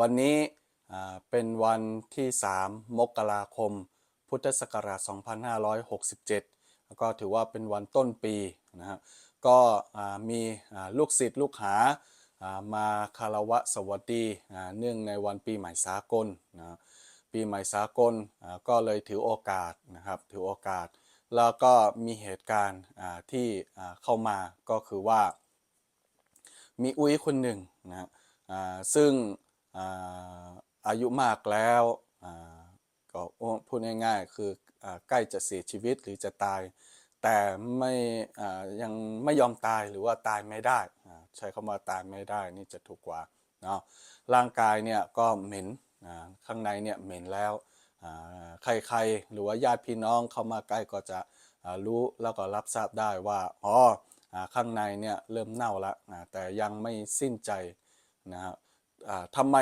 วันนี้เป็นวันที่ 3 มกราคม พุทธศักราช 2567 แล้วก็ถือว่าเป็นวันต้นปีนะครับก็มีลูกศิษย์ลูกหามาคารวะสวัสดีเนื่องในวันปีใหม่สากลนะปีใหม่สากลก็เลยถือโอกาสนะครับถือโอกาส แล้วก็มีเหตุการณ์ที่เข้ามาก็คือว่า มีอุ้ยคนหนึ่งนะซึ่ง อายุมากแล้วก็พูดง่ายๆ คือใกล้จะเสียชีวิตหรือจะตาย แต่ไม่ยังไม่ยอมตายหรือว่าตายไม่ได้ ใช้คำว่าตายไม่ได้นี่จะถูกกว่าเนาะร่างกายเนี่ยก็เหม็นข้างในเนี่ยเหม็นแล้วใครๆหรือว่าญาติพี่น้องเข้ามาใกล้ก็จะรู้แล้วก็รับทราบได้ว่าอ๋อข้างในเนี่ยเริ่มเน่าล้วอ่าแต่ยังไม่สิ้นใจนะครับทำไม